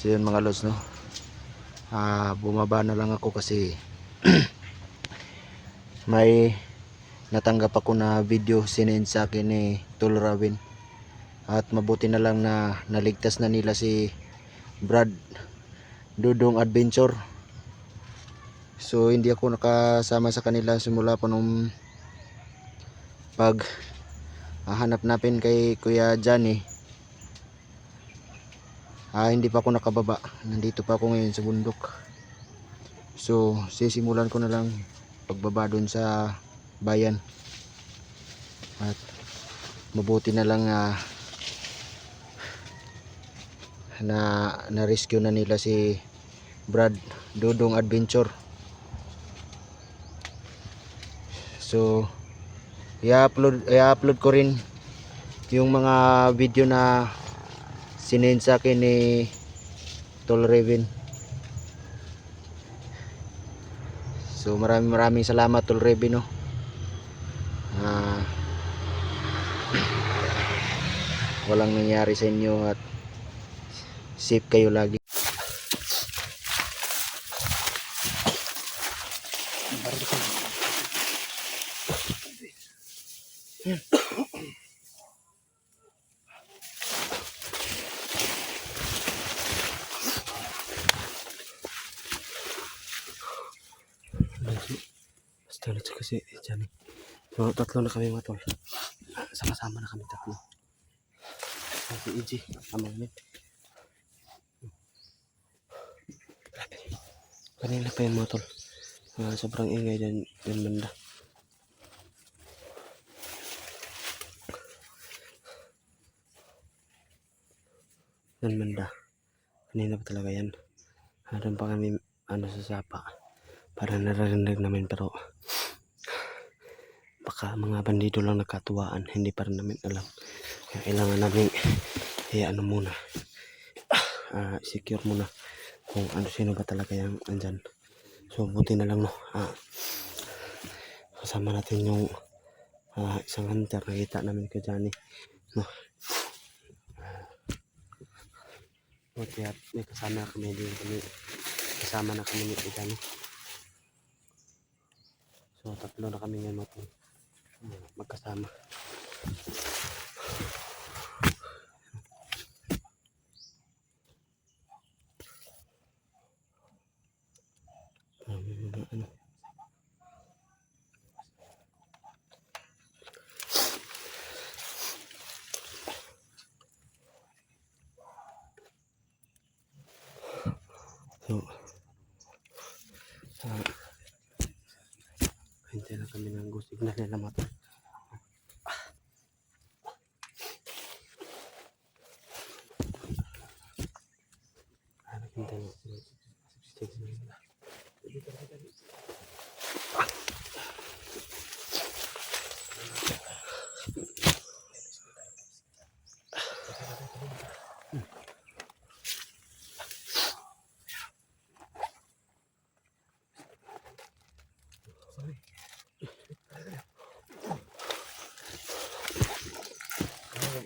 So yun mga lods no. Ah, bumaba na lang ako kasi may natanggap ako na video sinend sa akin ni Tol Rawin. At mabuti na lang na naligtas na nila si Brad Dudong Adventure. So hindi ako nakasama sa kanila simula pa nung pag hahanap natin kay Kuya Johnny. Ah, hindi pa ako nakababa. Nandito pa ako ngayon sa bundok. So, sisimulan ko na lang pagbaba doon sa bayan. At mabuti na lang ah, na na-rescue na nila si Brad Dudong Adventure. So, i-upload i-upload ko rin yung mga video na sinend sa akin ni Tol Raven. So maraming maraming salamat Tol Raven no. Ah, walang nangyari sa inyo at safe kayo lagi. Ulit kasi dyan eh. So, tatlo na kami mga tol. Sama-sama na kami tatlo. Si EJ, amang mit. Grabe. Kanina pa yung mga tol. Ah, sobrang ingay dyan, dyan banda. Dyan banda. Kanina pa talaga yan. Doon pa kami ano sa sapa. Para naririnig namin pero baka mga bandido lang nagkatuwaan. Hindi pa rin namin alam. Kaya kailangan namin eh, ano muna. ah, secure muna kung ano sino ba talaga yung andyan. So buti na lang no. Ah, kasama natin yung ah, isang hunter nakita namin kay Johnny. No. Ah, Buti at may kasama kami din kami. Kasama na kami ni Johnny. So tatlo na kami ngayon. Ah, magkasama. Ano. So, lang kami ng go signal nila mga tol. Ah, naghintay lang sila. Signal nila.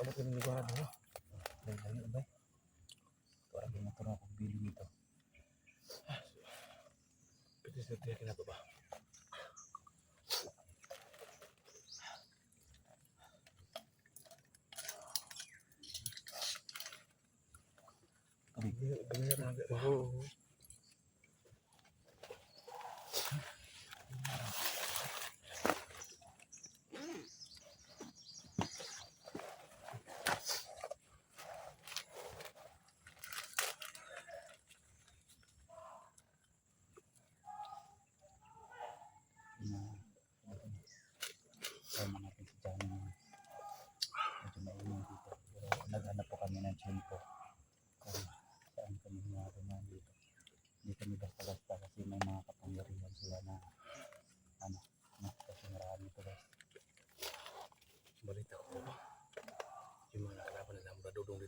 Abot ng lugar ano? Dahil dahil ba? Parang di motor ako biling ito. Pwede sa tiyak kinapa ba? Oo. Sama natin si Johnny na medyo maingay dito. Pero naghanap po kami ng tiyempo kung saan kami humaruman dito. Hindi kami basta-basta kasi may mga kapangyarihan sila na ano, na kasi marami ito guys. Balita ko. Yung mga nakalaban nila, Bradodong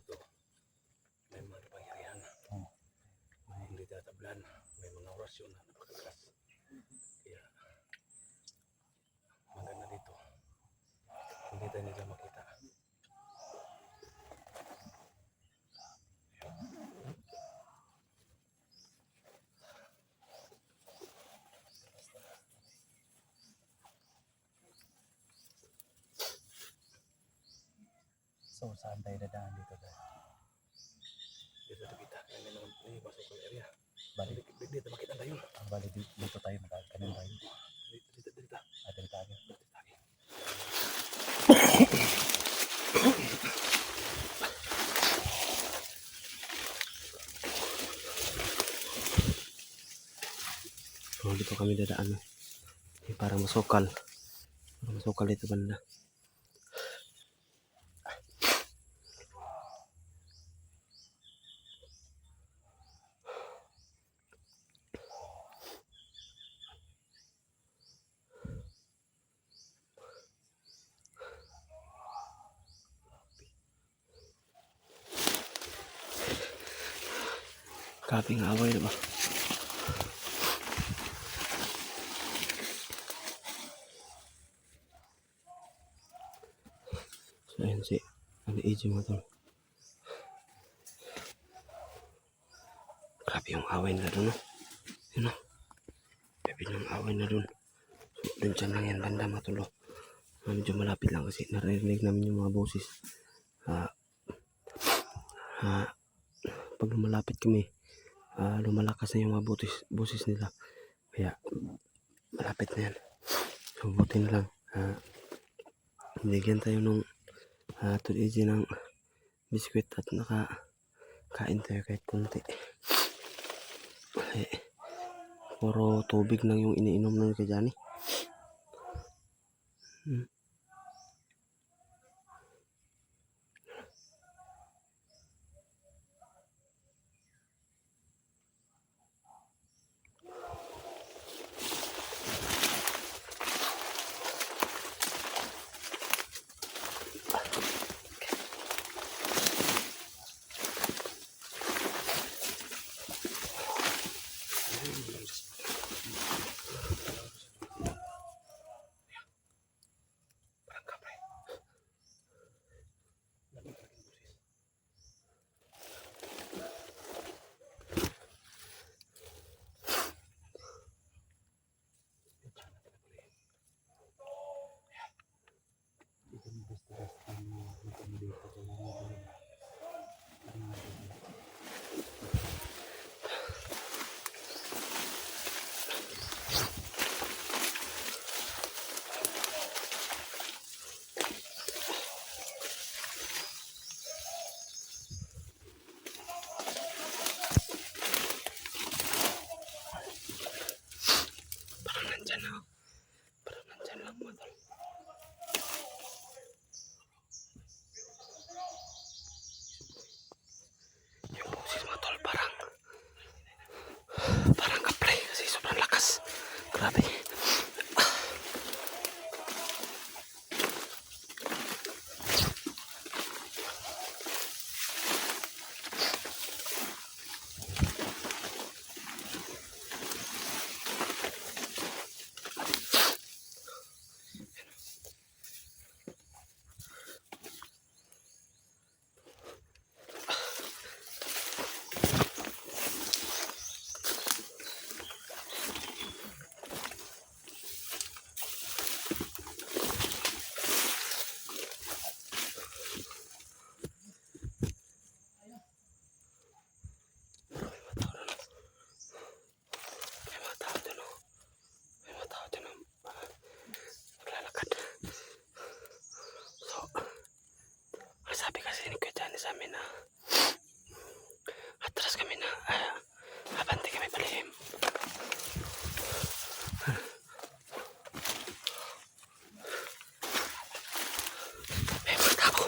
tayo makita. So, saan tayo dadaan dito tayo? Dito nakita kaya may naman may pasok ng area. Bali, Dito, dito makita tayo. ang bali dito, dito tayo magkakanin tayo. Dito, dito, dito. Atin tayo. Dito tayo. So, dito kami dadaan. Eh, para masukal. Para masukal dito banda. Kaping away na ba? So, ayan si mo to. Grabe yung away na doon, no? Yun, no? Grabe yung away na doon. So, doon dyan lang yan, banda matulo. Ah, medyo malapit lang kasi naririnig namin yung mga boses. Ah, ah, pag lumalapit kami, ah, lumalakas na yung mga boses, boses nila. Kaya, malapit na yan. So, buti na lang. Ah, binigyan tayo nung uh, tuliji ng biskwit at nakakain tayo kahit kunti. Eh, puro tubig lang yung iniinom nun kay Johnny. Hmm. Ni Kuya Johnny sa amin na atras kami na ah, abante kami palihim. May mga tao.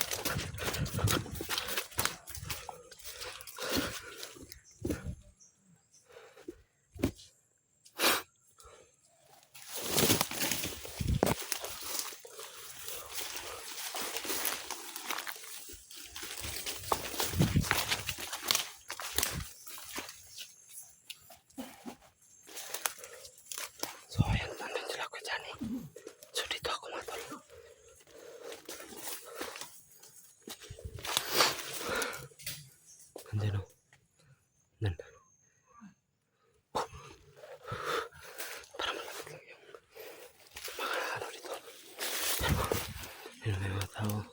Andyan o. Nan. Para malapit lang yung mga ano dito. Ayun may mga tao.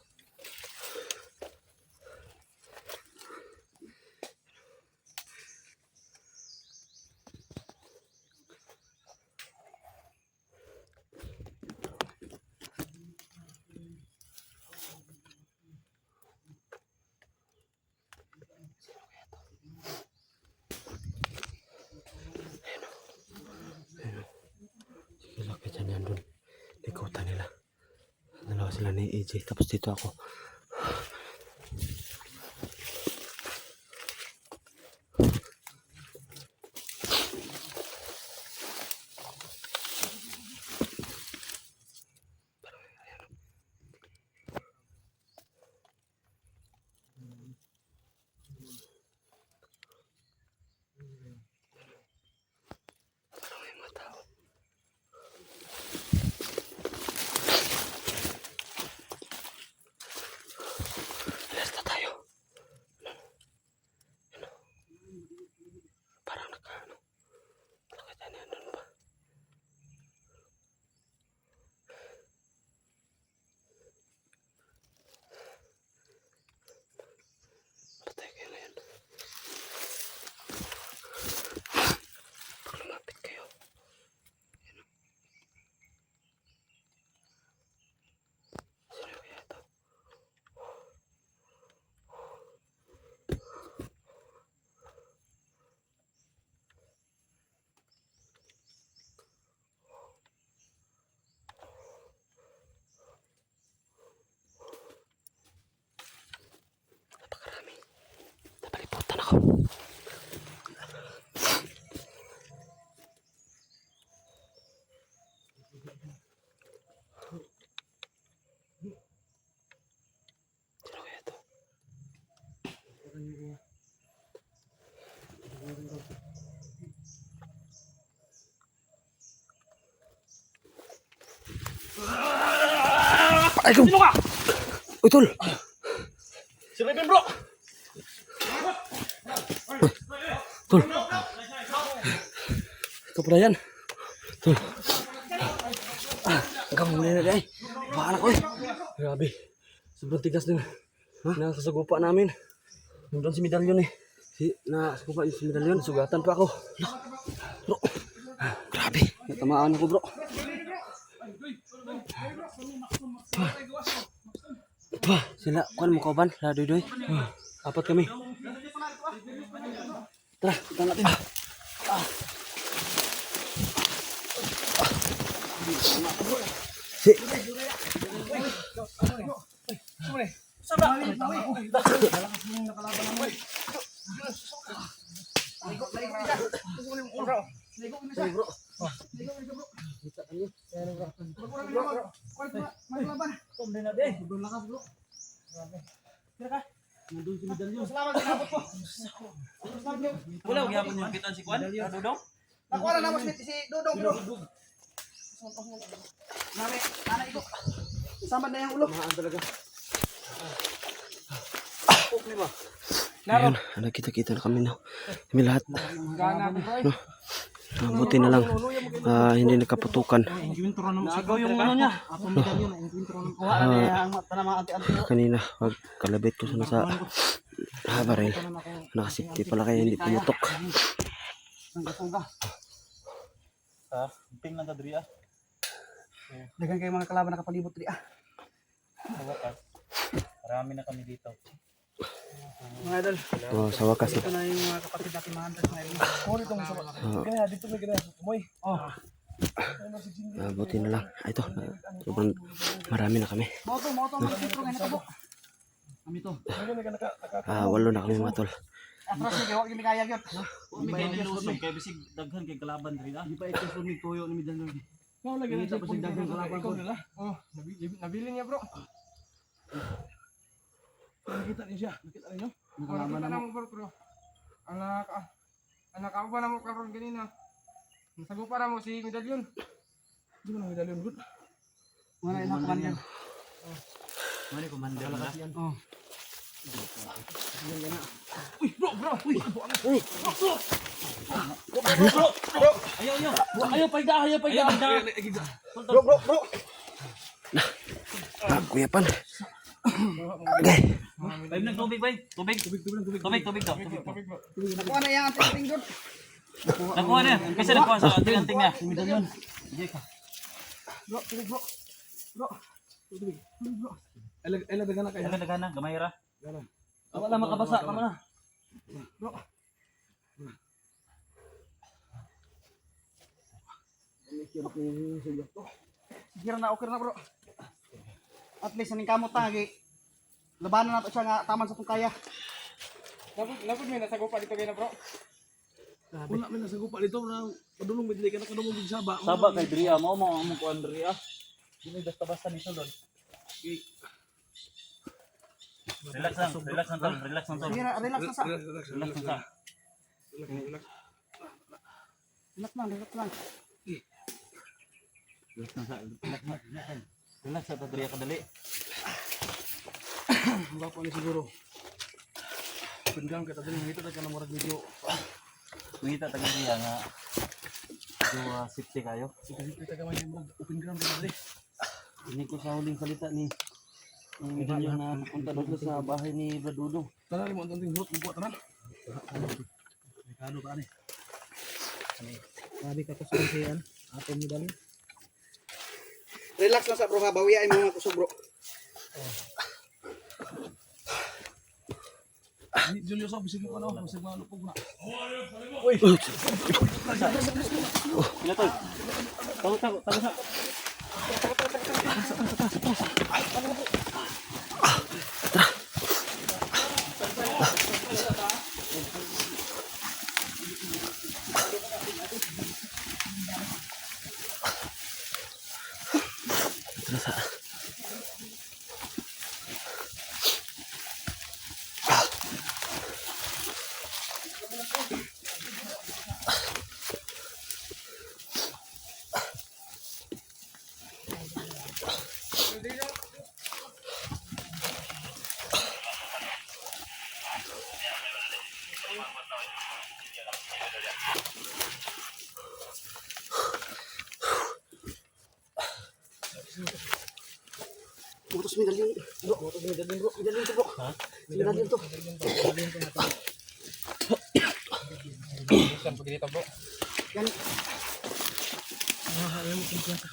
Sila ka dyan yan dun. Likutan nila. Dalawa sila ni AJ. Tapos dito ako. Parang may mga tao. Alas na tayo. Ano? Parang naka ano. Nakita niya doon ba? Patay kayo ngayon. Pag lumapit kayo. Yan o. Sino kaya ito? Napakarami. Napaliputan ako. Sino kaya ito? Ay, Sino ka? Uy, tol! Si Raven bro! Tol! Ito pala yan. Tol. Ah, hanggang muli na dahil. Bahala ko eh. Grabe. Sobrang tigas din. Ha? Nakasagupa namin. Nandun si medalyon eh. Si, nakasagupa yung si medalyon. Sugatan pa ako. Bro. Grabe. Natamaan ako bro. Pa, sila, kuan mo kauban, la doy doy. Apat kami. Tara, kita natin. Si. Si Kwan? Dudong? Nakuha na naman si, si Dudong bro. Nami, nana iko. Sama na yung ulo. Mahaan talaga. Problema. Ayun, nakita-kita na kami na. Kami lahat. Bro. Ah, buti na lang. Ah, hindi nakaputukan. Nagaw yung ano niya. Mga ante-ante. Kanina, pag kalabit ko sana sa ah, baril. Nakasipti pala kaya hindi pumutok. Ang gasuga. Ha? Ping lang ka diri ah. Dagan kayo mga kalaban nakapalibot diri ah. Sa wakas. Marami na kami dito. Mga idol, Oh, sa wakas. ito na yung mga kapatid natin mga hantas ngayon. Oh, dito mo sa Ah, Kaya dito may ganyan. Kumoy. Oh. ah, buti na lang. Ah, ito, sobrang marami na kami. Mo to, mo to, mo to, ngayon nakabo. Kami to. Ah, walo na kami mga tol. Atras ni kayo, gini kaya gyud. Kami kay nilusog kay bisig daghan kay kalaban diri ah. Di pa ito sunig tuyo ni medalyon. Mo lagi na tapos dagang kalaban ko nila. Oh, nabili, niya bro. Nakita niyo siya, nakita niyo? Nakalaban na mo bro, bro. Anak ah. Anak ako ba na mo karon ganina? Nasagupa na mo si medalyon. Di mo na medalyon good. Wala ina kan yan. Mani commander na. Oh. Ayaw, ayaw. Ayaw, pagda, ayaw, pagda. Bro, bro, bro. Ah, kuya pan. Okay. Bay, ng tubig, bay. Tubig. Tubig, tubig, tubig. Tubig, tubig. Tubig. Nakuha na yung anting doon. Nakuha na. Kasi nakuha sa anting-anting niya. Si Medallion. Bro, tubig, bro. Bro. Tubig, bro. Elag na kayo. Kaya nagana, gamay ra. Wala makabasa, kama na. Sige na, okay na bro. At least, aning kamot tagi. Labanan nato siya nga taman sa itong kaya. Lapod, lapod may nasagupa dito kayo na bro. Wala man nasa gupa dito na padulong midlay ka na kadungog din saba. Saba kay Dria, mo mo among kuan Dria. Dili basta-basta nito doon. Relax lang, relax lang tol, relax lang tol. Sige relax na sa. Relax lang sa. Relax lang, relax lang. Relax lang sa. Relax lang. Relax sa Dria kadali. Wala pa ni siguro. Pindang kita din ngita ka na murag medyo Ngita taga Dria nga. Duwa safety kayo. sige kita ka man murag open ground ka dali. Ini ko sa huling salita ni ang medalyon na pupunta doon sa bahay ni Bradudo. Tanan mo ang ting hurot buat tanan. Delikado ka ni. Sabi ka ko sa kasiyan. Ato mo dali. Relax lang sa bro ha. Bawiyain mo mga kusog bro. Ni Julio sa bisig mo ano, bisig mo lupog na. Ina tol. Tago tago tago sa. Butos medalyon. Bro, butos medalyon bro. Medalyon to bro. Ha? Medalyon to. Bukan pag dito bro. Yan. Ah, ayaw mo kumpiyansa.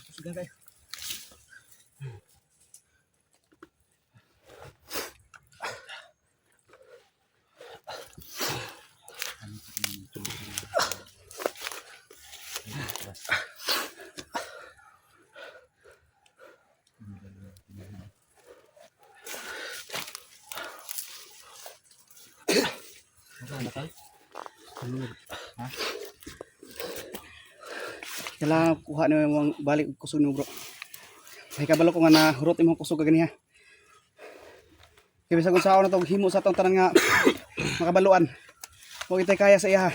Kusugan kayo. Kailangan kuha na yung balik og kusog ni bro. May kabalo ko nga na hurot imong kusog kagani ha. Kaya bisag kung sao na to himo sa tong tanan nga makabaluan. Mo itay kaya sa iya ha.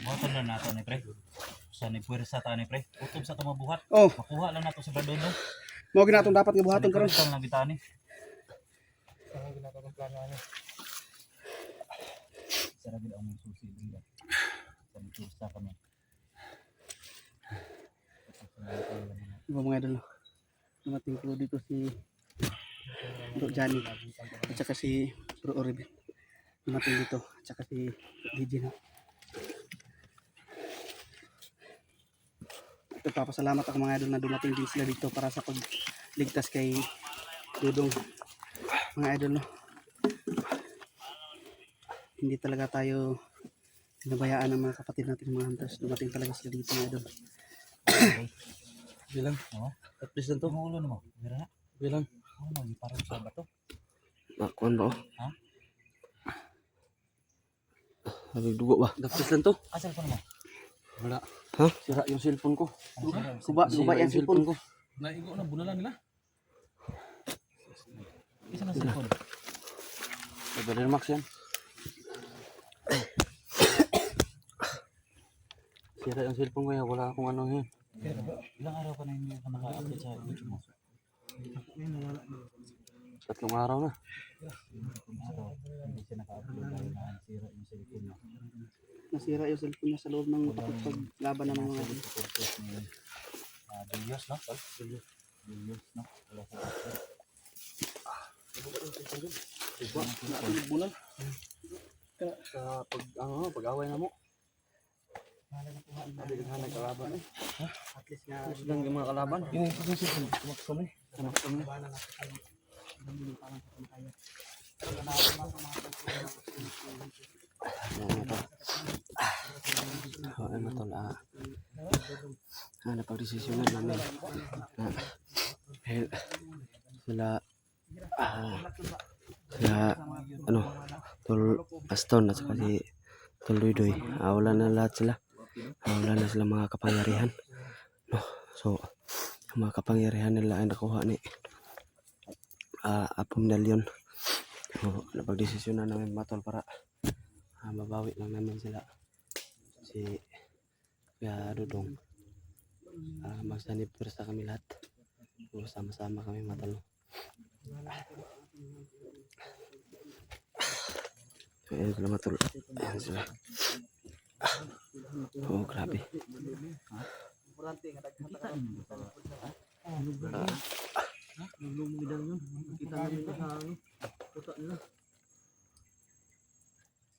Motor lang nato ni pre. Sa ni puwersa ta ni pre. Utob sa tumabuhat. Oh, Makuha lang nato sa Bradudo. mo ginatong dapat nga buhaton karon. Sa lang bitani. Sa gid ang susi diya. Sa puwersa kami. Iba mga idol. Dumating po dito si Bro Johnny at saka si Bro Oribe. Dumating dito at saka si DJ na. Ito papasalamat ako mga idol na dumating din sila dito para sa pagligtas kay Dudong. Mga idol no. Hindi talaga tayo pinabayaan ng mga kapatid natin mga hunters. Dumating talaga sila dito mga idol. Bilang Oo. at least lang to. Tumulo nimo. Dira na. Bilang Ano mo parang sa bato. Nakuan ba? oh? Ha? Habig dugo ba? Dapis lang to. Asal ko nimo. Wala. Ha? Sira yung cellphone ko. Guba, guba yung cellphone ko. Naigo na bunalan nila. Isa na cellphone. Brother Max yan. Sira yung cellphone ko yan. Wala akong ano yun. Ilang araw ka na hindi ka naka-update sa YouTube mo? Tatlong araw na. Araw, hindi siya naka-upload dahil nasira yung cellphone niya. Nasira yung cellphone niya sa loob ng paglaban ng mga ni uh, Bilios, no? Tol? Bilios. Bilios, no? Wala sa purpose. bulan. Sa pag, ano, pag-away na mo. Sabi ka sana kalaban eh. Ha? At least nga. Puso lang yung mga kalaban. Yung yung puso sa tumaksom eh. Tumaksom eh. Ayan ito. Oo, ano to la. Ah, napag-desisyonan namin. Ah, sila ah, sila ano, tul Aston at saka si Tuluy Doy. Ah, wala na lahat sila wala na sila mga kapangyarihan. No so mga kapangyarihan nila ay nakuha ni ah, Apong Dalion. So napagdesisyonan namin mga tol para ah, mabawi lang namin sila. Si Kuya Dudong. Uh, magsanib sa kami lahat. So, sama-sama kami matalo so ayan sila matalo ayan sila oh grabe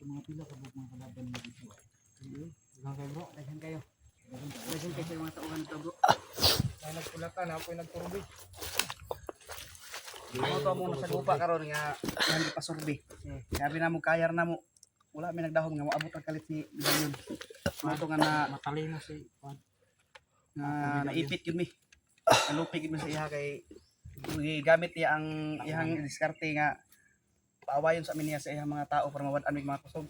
Sa mga pila ka mga kalaban mo dito. Daghan kayo. Daghan kayo sa mga tauhan nito bro. Ay nagpulatan ako yung nagturbi. Mo to mo sa lupa karon nga hindi pa survey. Sabi na mo kayar na mo. Wala may nagdahom nga moabot ang kalit ni Bidayon. Mo to nga na Matalino si Juan. nga naipit yun mi. Nalupig yun mi sa iha kay gamit niya ang ihang diskarte nga paawayon sa amin niya sa ihang mga tao para mawad-an mga kusog.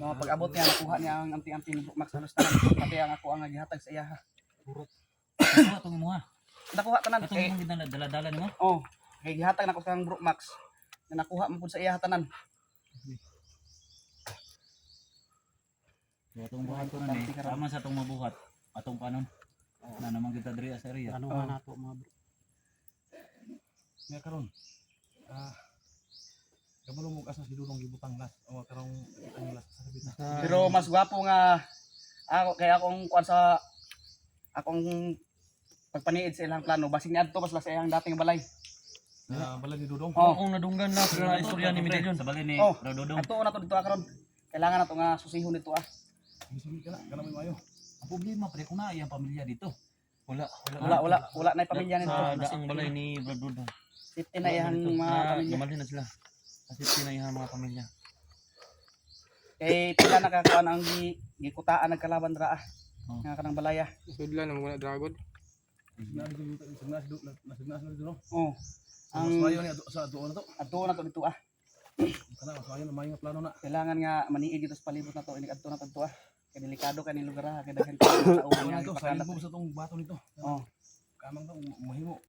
Mga pag-abot niya nakuha niya ang anti-anti ni Max Halos tanan pati ang ako ang gihatag sa iya. Ano itong mga? Nakuha tanan kay dala-dala mo? oh kay gihatag nako kang Bro Max. Na nakuha mo pud sa iya tanan. Itong buhat ko na ni. Tama sa itong mabuhat. Atong kanon. Na naman kita diri sa area. Ano nga nato mga bro. Nga karon. Ah. Kabalo mo asa si Dudong gibutang las o karong ang las sa kabita. Pero mas gwapo nga ako kaya akong kuan sa akong pagpaniid sa ilang plano basig ni adto basta sa ilang dating balay. Na bala ni Dudong. Oh, Kung nadunggan na sa istorya ni Medellon. Sa bali ni Oh. Rododong. ato na to dito ah, karon. Kailangan na to nga susihon nito ah. Sige ka na, kana may mayo. Ang problema pre kung na iyang pamilya dito. Wala, Wala wala wala na pamilya nito. sa daang balay ni Bradwood Safety na iyang mga pamilya. gumalhin na sila kasi pinaihan mga pamilya Kay pila nakakuan ang gi gikutaan nagkalaban dra ah. Oh. Nga kanang balaya. Sudlan ang muna dragon. Dito, signas dito. Oh. Ang Ang mayo ni ato- sa ato na to. adto na to dito ah. Kana mayo na mayo plano na. Kailangan nga maniid dito sa palibot na to. Ini adto na to ah. Kay delikado kay ni lugar ah. Kay daghan ka sa uwan to, sa ilbo sa tong bato nito. Oh. Kamang to mahimo